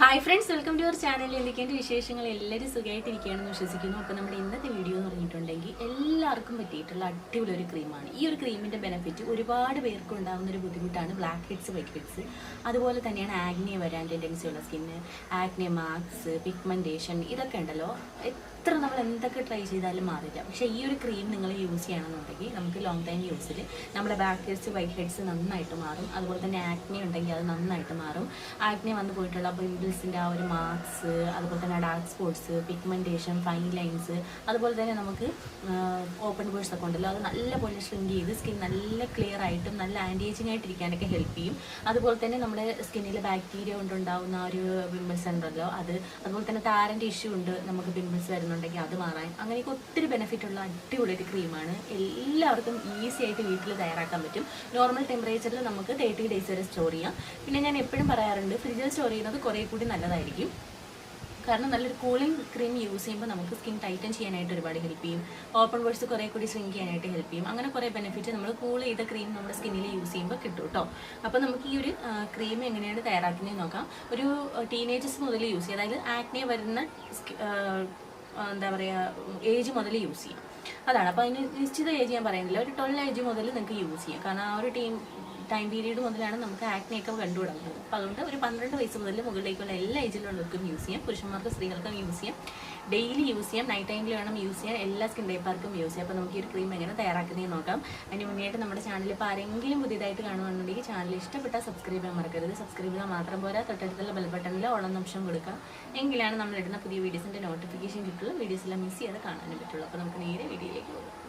Hi friends welcome to our channel എന്തൊക്കെയാണ് വിശേഷങ്ങൾ? എല്ലാവരും സുഖമായിട്ടിരിക്കുകയാണെന്ന് വിശ്വസിക്കുന്നു. അപ്പോൾ നമ്മുടെ ഇന്നത്തെ വീഡിയോ എന്ന് പറഞ്ഞിട്ടുണ്ടെങ്കിൽ എല്ലാവർക്കും പറ്റിയിട്ടുള്ള അടിപൊളി ഒരു ക്രീമാണ് ഈ ഒരു ക്രീമിന്റെ ബെനിഫിറ്റ് ഒരുപാട് പേർക്ക് ഉണ്ടാകുന്ന ഒരു ബുദ്ധിമുട്ടാണ് ബ്ലാക്ക് ഹെഡ്സ് വൈറ്റ് ഹെഡ്സ് അതുപോലെ തന്നെയാണ് ആഗ്നിയ വരാൻ ടെൻഡൻസി ഉള്ള സ്കിന്ന് ആഗ്നിയ മാർക്സ് പിഗ്മെന്റേഷൻ ഇതൊക്കെ ഉണ്ടല്ലോ. എത്ര നമ്മൾ എന്തൊക്കെ ട്രൈ ചെയ്താലും മാറില്ല. പക്ഷേ ഈ ഒരു ക്രീം നിങ്ങൾ യൂസ് ചെയ്യണമെന്നുണ്ടെങ്കിൽ നമുക്ക് ലോങ് ടൈം യൂസിൽ നമ്മുടെ ബാക്ക് ഹെഡ്സ് വൈറ്റ് ഹെഡ്സ് നന്നായിട്ട് മാറും. അതുപോലെ തന്നെ ആക്നെ ഉണ്ടെങ്കിൽ അത് നന്നായിട്ട് മാറും. ആക്നെ വന്നു പോയിട്ടുള്ള പിമ്പിൾസിന്റെ ആ ഒരു മാർക്സ് അതുപോലെ തന്നെ dark spots pigmentation fine lines അതുപോലെ തന്നെ നമുക്ക് ഓപ്പൺ ബോഴ്സ് ഒക്കെ ഉണ്ടല്ലോ അത് നല്ലപോലെ ഷ്രിങ്ക് ചെയ്ത് സ്കിൻ നല്ല ക്ലിയർ ആയിട്ടും നല്ല ആന്റി ഏജിങ് ആയിട്ട് ഇരിക്കാനൊക്കെ ഹെൽപ്പ് ചെയ്യും. അതുപോലെ തന്നെ നമ്മുടെ സ്കിന്നിൽ ബാക്ടീരിയ കൊണ്ടുണ്ടാവുന്ന ആ ഒരു പിമ്പിൾസ് ഉണ്ടല്ലോ അത് അതുപോലെ തന്നെ താരന്റെ ഇഷ്യൂ ഉണ്ട് നമുക്ക് പിമ്പിൾസ് വരുന്നുണ്ടെങ്കിൽ അത് മാറാൻ അങ്ങനെയൊക്കെ ഒത്തിരി ബെനിഫിറ്റ് ഉള്ള അടിപൊളി ഒരു ക്രീമാണ് എല്ലാവർക്കും ഈസി ആയിട്ട് വീട്ടിൽ തയ്യാറാക്കാൻ പറ്റും. നോർമൽ ടെമ്പറേച്ചറിൽ നമുക്ക് തേർട്ടി ഡേയ്സ് വരെ സ്റ്റോർ ചെയ്യാം. പിന്നെ ഞാൻ എപ്പോഴും പറയാറുണ്ട് ഫ്രിഡ്ജിൽ സ്റ്റോർ ചെയ്യുന്നത് കുറേ കൂടി നല്ലതായിരിക്കും. കാരണം നല്ലൊരു കൂളിംഗ് ക്രീം യൂസ് ചെയ്യുമ്പോൾ നമുക്ക് സ്കിൻ ടൈറ്റൻ ചെയ്യാനായിട്ട് ഒരുപാട് ഹെൽപ്പ് ചെയ്യും. ഓപ്പൺ വേർഡ്സ് കുറേ കൂടി സ്വിങ് ചെയ്യാനായിട്ട് ഹെൽപ്പ് ചെയ്യും. അങ്ങനെ കുറേ ബെനിഫിറ്റ് നമ്മൾ കൂൾ ചെയ്ത ക്രീം നമ്മുടെ സ്കിന്നിൽ യൂസ് ചെയ്യുമ്പോൾ കിട്ടും കേട്ടോ. അപ്പോൾ നമുക്ക് ഈ ഒരു ക്രീം എങ്ങനെയാണ് തയ്യാറാക്കുന്നത് നോക്കാം. ഒരു ടീനേജേഴ്സ് മുതൽ യൂസ് ചെയ്യാം. അതായത് ആക്നെ വരുന്ന എന്താ പറയുക ഏജ് മുതൽ യൂസ് ചെയ്യാം. അതാണ്. അപ്പോൾ അതിന് നിശ്ചിത ഏജ് ഞാൻ പറയുന്നില്ല. ഒരു ട്വൽവ് ഏജ് മുതൽ നിങ്ങൾക്ക് യൂസ് ചെയ്യാം. കാരണം ആ ഒരു ടീം ടൈം പീരീഡ് മുതലാണ് നമുക്ക് ആക്നെയൊക്കെ കണ്ടുപിടുന്നത് അപ്പോൾ അതുകൊണ്ട് ഒരു പന്ത്രണ്ട് വയസ്സ് മുതൽ മുകളിലേക്കുള്ള എല്ലാ ഏജിലുള്ളവർക്കും യൂസ് ചെയ്യാം. പുരുഷന്മാർക്കും സ്ത്രീകൾക്കും യൂസ് ചെയ്യാം. ഡെയിലി യൂസ് ചെയ്യാം. നൈറ്റ് ടൈമിൽ വേണം യൂസ് ചെയ്യാൻ. എല്ലാ സ്കിൻ ടൈപ്പാർക്കും യൂസ് ചെയ്യാം. അപ്പോൾ നമുക്ക് ഈ ഒരു ക്രീം എങ്ങനെ തയ്യാറാക്കുന്നതെന്ന് നോക്കാം. അതിന് മുന്നേയായിട്ട് നമ്മുടെ ചാനൽ ഇപ്പോൾ ആരെങ്കിലും പുതിയതായിട്ട് കാണുകയാണെന്നുണ്ടെങ്കിൽ ചാനൽ ഇഷ്ടപ്പെട്ട സബ്സ്ക്രൈബ് ചെയ്യാൻ മറക്കരുത്. സബ്സ്ക്രൈബ് ചെയ്യാൻ മാത്രം പോരാ. തൊട്ടടുത്തുള്ള ബെൽ ഓളം നിമിഷം കൊടുക്കാം എങ്കിലാണ് നമ്മൾ ഇടുന്ന പുതിയ വീഡിയോസിന്റെ നോട്ടിഫിക്കേഷൻ കിട്ടുള്ളൂ. വീഡിയോസ് എല്ലാം മിസ് ചെയ്യാതെ കാണാനും പറ്റുള്ളൂ. അപ്പോൾ നമുക്ക് നേരെ വീഡിയോയിലേക്ക് പോകാം.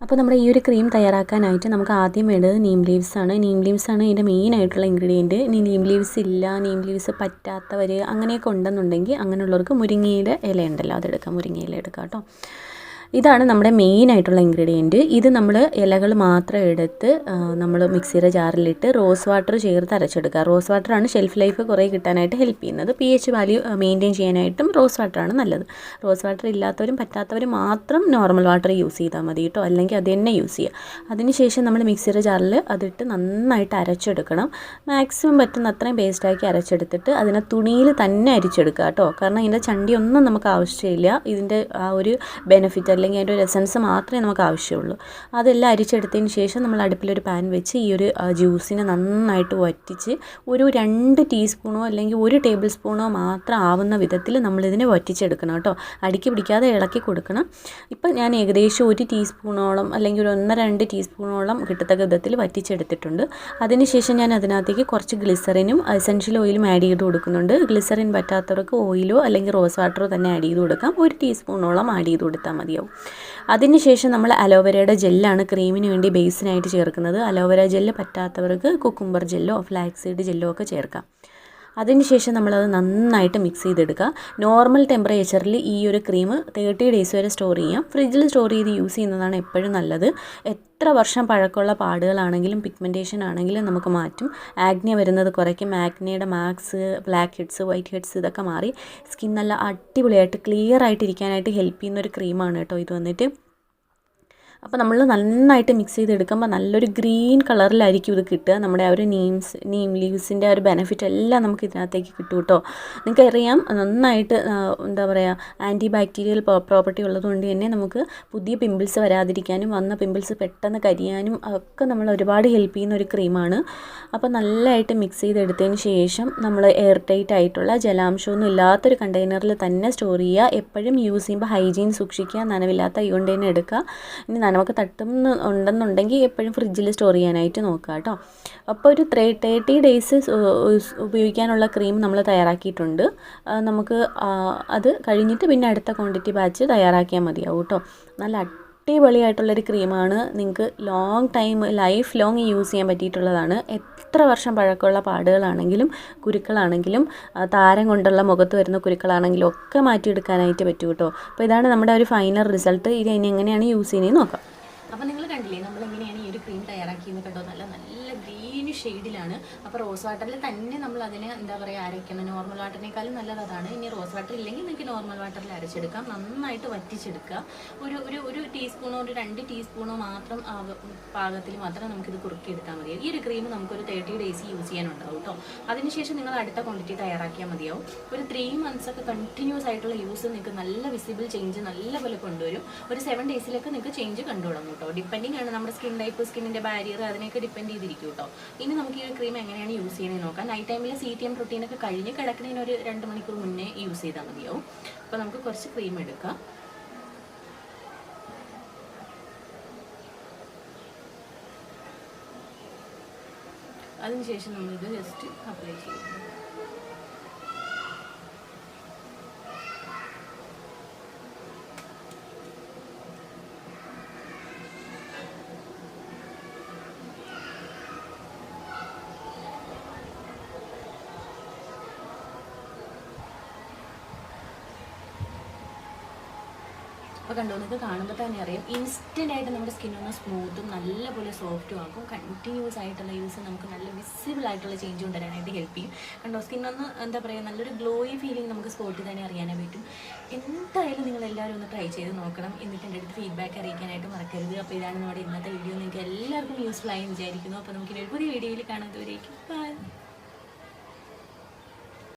അപ്പോൾ നമ്മുടെ ഈ ഒരു ക്രീം തയ്യാറാക്കാനായിട്ട് നമുക്ക് ആദ്യം വേണ്ടത് നീം ലീവ്സ് ആണ്. നീം ലീവ്സ് ആണ് ഇതിന്റെ മെയിൻ ആയിട്ടുള്ള ഇൻഗ്രീഡിയന്റ് ഇനി നീം ലീവ്സ് ഇല്ല നീം ലീവ്സ് പറ്റാത്തവർ അങ്ങനെയൊക്കെ ഉണ്ടെന്നുണ്ടെങ്കിൽ അങ്ങനെയുള്ളവർക്ക് മുരിങ്ങയുടെ ഇല ഉണ്ടല്ലോ അതെടുക്കാം. മുരിങ്ങയില എടുക്കാം കേട്ടോ. ഇതാണ് നമ്മുടെ മെയിൻ ആയിട്ടുള്ള ഇൻഗ്രീഡിയന്റ് ഇത് നമ്മൾ ഇലകൾ മാത്രം എടുത്ത് നമ്മൾ മിക്സിയുടെ ജാറിലിട്ട് റോസ് വാട്ടർ ചേർത്ത് അരച്ചെടുക്കുക. റോസ് വാട്ടറാണ് ഷെൽഫ് ലൈഫ് കുറേ കിട്ടാനായിട്ട് ഹെൽപ്പ് ചെയ്യുന്നത്. പി എച്ച് വാല്യൂ മെയിന്റെയിൻ ചെയ്യാനായിട്ടും റോസ് വാട്ടറാണ് നല്ലത്. റോസ് വാട്ടർ ഇല്ലാത്തവരും പറ്റാത്തവരും മാത്രം നോർമൽ വാട്ടർ യൂസ് ചെയ്താൽ മതി കേട്ടോ അല്ലെങ്കിൽ അത് തന്നെ യൂസ് ചെയ്യുക അതിനുശേഷം നമ്മൾ മിക്സിയുടെ ജാറിൽ അതിട്ട് നന്നായിട്ട് അരച്ചെടുക്കണം. മാക്സിമം പറ്റുന്ന അത്രയും പേസ്റ്റാക്കി അരച്ചെടുത്തിട്ട് അതിനെ തുണിയിൽ തന്നെ അരിച്ചെടുക്കുക കേട്ടോ കാരണം ഇതിന്റെ ചണ്ടിയൊന്നും നമുക്ക് ആവശ്യമില്ല. ഇതിന്റെ ആ ഒരു ബെനിഫിറ്റ് അല്ലെങ്കിൽ അതിന്റെ ഒരു എസൻസ് മാത്രമേ നമുക്ക് ആവശ്യമുള്ളൂ. അതെല്ലാം അരിച്ചെടുത്തതിന് ശേഷം നമ്മൾ അടുപ്പിലൊരു പാൻ വെച്ച് ഈ ഒരു ജ്യൂസിനെ നന്നായിട്ട് വറ്റിച്ച് ഒരു രണ്ട് ടീസ്പൂണോ അല്ലെങ്കിൽ ഒരു ടേബിൾ സ്പൂണോ മാത്രം ആവുന്ന വിധത്തിൽ നമ്മളിതിനെ വറ്റിച്ചെടുക്കണം കേട്ടോ. അടുക്കി പിടിക്കാതെ ഇളക്കി കൊടുക്കണം. ഇപ്പം ഞാൻ ഏകദേശം ഒരു ടീസ്പൂണോളം അല്ലെങ്കിൽ ഒരു ഒന്നര രണ്ട് ടീസ്പൂണോളം കിട്ടത്തക്ക വിധത്തിൽ വറ്റിച്ചെടുത്തിട്ടുണ്ട്. അതിനുശേഷം ഞാൻ അതിനകത്തേക്ക് കുറച്ച് ഗ്ലിസറിനും എസൻഷ്യൽ ഓയിലും ആഡ് ചെയ്ത് കൊടുക്കുന്നുണ്ട്. ഗ്ലിസറിൻ പറ്റാത്തവർക്ക് ഓയിലോ അല്ലെങ്കിൽ റോസ് വാട്ടറോ തന്നെ ആഡ് ചെയ്ത് കൊടുക്കാം. ഒരു ടീസ്പൂണോളം ആഡ് ചെയ്ത് കൊടുത്താൽ മതിയാവും. അതിനുശേഷം നമ്മൾ അലോവേരയുടെ ജെല്ലാണ് ക്രീമിന് വേണ്ടി ബേസിനായിട്ട് ചേർക്കുന്നത്. അലോവേര ജെല്ല് പറ്റാത്തവർക്ക് കുക്കുംബർ ജെല്ലോ ഫ്ലാക്സീഡ് ജെല്ലോ ഒക്കെ ചേർക്കാം. അതിനുശേഷം നമ്മളത് നന്നായിട്ട് മിക്സ് ചെയ്തെടുക്കുക. നോർമൽ ടെമ്പറേച്ചറിൽ ഈ ഒരു ക്രീം തേർട്ടി ഡേയ്സ് വരെ സ്റ്റോർ ചെയ്യാം. ഫ്രിഡ്ജിൽ സ്റ്റോർ ചെയ്ത് യൂസ് ചെയ്യുന്നതാണ് എപ്പോഴും നല്ലത്. എത്ര വർഷം പഴക്കമുള്ള പാടുകളാണെങ്കിലും പിഗ്മെന്റേഷൻ ആണെങ്കിലും നമുക്ക് മാറ്റും. ആഗ്നിയ വരുന്നത് കുറയ്ക്കും. ആഗ്നിയുടെ marks black heads white heads ഇതൊക്കെ മാറി സ്കിൻ നല്ല അടിപൊളിയായിട്ട് ക്ലിയർ ആയിട്ട് ഇരിക്കാനായിട്ട് ഹെൽപ്പ് ചെയ്യുന്ന ഒരു ക്രീമാണ് കേട്ടോ ഇത് വന്നിട്ട്. അപ്പോൾ നമ്മൾ നന്നായിട്ട് മിക്സ് ചെയ്തെടുക്കുമ്പോൾ നല്ലൊരു ഗ്രീൻ കളറിലായിരിക്കും ഇത് കിട്ടുക. നമ്മുടെ ആ ഒരു നീംസ് നീം ലീവ്സിന്റെ ആ ഒരു ബെനിഫിറ്റ് എല്ലാം നമുക്ക് ഇതിനകത്തേക്ക് കിട്ടും കേട്ടോ. നിങ്ങൾക്കറിയാം നന്നായിട്ട് എന്താ പറയുക ആന്റി ബാക്ടീരിയൽ പ്രോപ്പർട്ടി ഉള്ളതുകൊണ്ട് തന്നെ നമുക്ക് പുതിയ പിമ്പിൾസ് വരാതിരിക്കാനും വന്ന പിമ്പിൾസ് പെട്ടെന്ന് കരിയാനും ഒക്കെ നമ്മൾ ഒരുപാട് ഹെൽപ്പ് ചെയ്യുന്ന ഒരു ക്രീമാണ് അപ്പോൾ നല്ലതായിട്ട് മിക്സ് ചെയ്തെടുത്തതിന് ശേഷം നമ്മൾ എയർ ടൈറ്റ് ആയിട്ടുള്ള ജലാംശമൊന്നും ഇല്ലാത്തൊരു കണ്ടെയ്നറിൽ തന്നെ സ്റ്റോർ ചെയ്യുക. എപ്പോഴും യൂസ് ചെയ്യുമ്പോൾ ഹൈജീൻ സൂക്ഷിക്കുക നനവില്ലാത്ത കൊണ്ട് തന്നെ എടുക്കുക. ഇനി നനവൊക്കെ തട്ടുന്ന ഉണ്ടെന്നുണ്ടെങ്കിൽ എപ്പോഴും ഫ്രിഡ്ജിൽ സ്റ്റോർ ചെയ്യാനായിട്ട് നോക്കുക കേട്ടോ അപ്പോൾ ഒരു ത്രീ തേർട്ടി ഡേയ്സ് ഉപയോഗിക്കാനുള്ള ക്രീം നമ്മൾ തയ്യാറാക്കിയിട്ടുണ്ട്. നമുക്ക് അത് കഴിഞ്ഞിട്ട് പിന്നെ അടുത്ത ക്വാണ്ടിറ്റി ബാച്ച് തയ്യാറാക്കിയാൽ മതിയാവും കേട്ടോ നല്ല അടിപൊളിയായിട്ടുള്ളൊരു ക്രീമാണ്. നിങ്ങൾക്ക് long time life long use ചെയ്യാൻ പറ്റിയിട്ടുള്ളതാണ്. എത്ര വർഷം പഴക്കമുള്ള പാടുകളാണെങ്കിലും കുരുക്കളാണെങ്കിലും താരം കൊണ്ടുള്ള മുഖത്ത് വരുന്ന കുരുക്കളാണെങ്കിലും ഒക്കെ മാറ്റിയെടുക്കാനായിട്ട് പറ്റും കേട്ടോ അപ്പോൾ ഇതാണ് നമ്മുടെ ഒരു ഫൈനൽ റിസൾട്ട് ഇത് ഇനി എങ്ങനെയാണ് യൂസ് ചെയ്യുന്നത് നോക്കാം. അപ്പോൾ നിങ്ങൾ കണ്ടില്ലേ നമ്മൾ എങ്ങനെയാണ് ഈ ഒരു ക്രീം തയ്യാറാക്കിയെന്ന് കേട്ടോ നല്ല ഷെയ്ഡിലാണ്. അപ്പോൾ റോസ് വാട്ടറിൽ തന്നെ നമ്മൾ അതിനെ എന്താ പറയുക അരയ്ക്കണം. നോർമൽ വാട്ടറിനേക്കാളും നല്ലത് അതാണ്. ഇനി റോസ് വാട്ടർ ഇല്ലെങ്കിൽ നിങ്ങൾക്ക് നോർമൽ വാട്ടറിൽ അരച്ചെടുക്കാം. നന്നായിട്ട് വറ്റിച്ചെടുക്കുക. ഒരു ഒരു ഒരു ടീസ്പൂണോ ഒരു രണ്ട് ടീസ്പൂണോ മാത്രം പാകത്തിൽ മാത്രം നമുക്കിത് കുറുക്കിയെടുത്താൽ മതി. ഈ ഒരു ക്രീം നമുക്കൊരു തേർട്ടി ഡേയ്സ് യൂസ് ചെയ്യാനുണ്ടാവും കേട്ടോ അതിനുശേഷം നിങ്ങൾ അടുത്ത ക്വാണ്ടിറ്റി തയ്യാറാക്കിയാൽ മതിയാവും. ഒരു ത്രീ മന്ത്സ് ഒക്കെ കണ്ടിന്യൂസ് ആയിട്ടുള്ള യൂസ് നിങ്ങൾക്ക് നല്ല വിസിബിൾ ചേഞ്ച് നല്ലപോലെ കൊണ്ടുവരും. ഒരു സെവൻ ഡേയ്സിലൊക്കെ നിങ്ങൾക്ക് ചേഞ്ച് കണ്ടു കേട്ടോ ഡിപ്പെൻഡിങ് ആണ് നമ്മുടെ സ്കിൻ ടൈപ്പ് സ്കിന്നിന്റെ ബാരിയർ അതിനൊക്കെ ഡിപ്പെൻഡ് ചെയ്തിരിക്കും കേട്ടോ ഇനി നമുക്ക് ഈ ക്രീം എങ്ങനെയാണ് യൂസ് ചെയ്യുന്നത് നോക്കാം. നൈറ്റ് ടൈമിൽ സി ടി എം റൊട്ടീനൊക്കെ കഴിഞ്ഞ് കിടക്കുന്നതിന് ഒരു രണ്ട് മണിക്കൂർ മുന്നേ യൂസ് ചെയ്താൽ മതിയാവും. അപ്പോൾ നമുക്ക് കുറച്ച് ക്രീം എടുക്കാം. അതിനുശേഷം നമ്മളിത് ജസ്റ്റ് അപ്ലൈ ചെയ്യും അപ്പോൾ കണ്ടോ നിങ്ങൾക്ക് കാണുമ്പോൾ തന്നെ അറിയാം. ഇൻസ്റ്റന്റ് ആയിട്ട് നമ്മുടെ സ്കിൻ ഒന്ന് സ്മൂത്തും നല്ലപോലെ സോഫ്റ്റും ആക്കും. കണ്ടിന്യൂസ് ആയിട്ടുള്ള യൂസ് നമുക്ക് നല്ല വിസിബിൾ ആയിട്ടുള്ള ചേഞ്ച് കൊണ്ടുവരാനായിട്ട് ഹെൽപ്പ് ചെയ്യും. കണ്ടോ സ്കിൻ ഒന്ന് എന്താ പറയുക നല്ലൊരു ഗ്ലോയി ഫീലിംഗ് നമുക്ക് സ്പോട്ടിൽ തന്നെ അറിയാനായി പറ്റും. എന്തായാലും നിങ്ങൾ എല്ലാവരും ഒന്ന് ട്രൈ ചെയ്ത് നോക്കണം. എന്നിട്ട് എന്റെ അടുത്ത് ഫീഡ്ബാക്ക് അറിയിക്കാനായിട്ട് മറക്കരുത്. അപ്പോൾ ഇതാണ് നമ്മുടെ ഇന്നത്തെ വീഡിയോ നിങ്ങൾക്ക് എല്ലാവർക്കും യൂസ്ഫുൾ ആയി വിചാരിക്കുന്നു. അപ്പോൾ നമുക്ക് ഇനി ഒരു പുതിയ വീഡിയോയിൽ കാണാൻ ദൂരേക്ക് ബൈ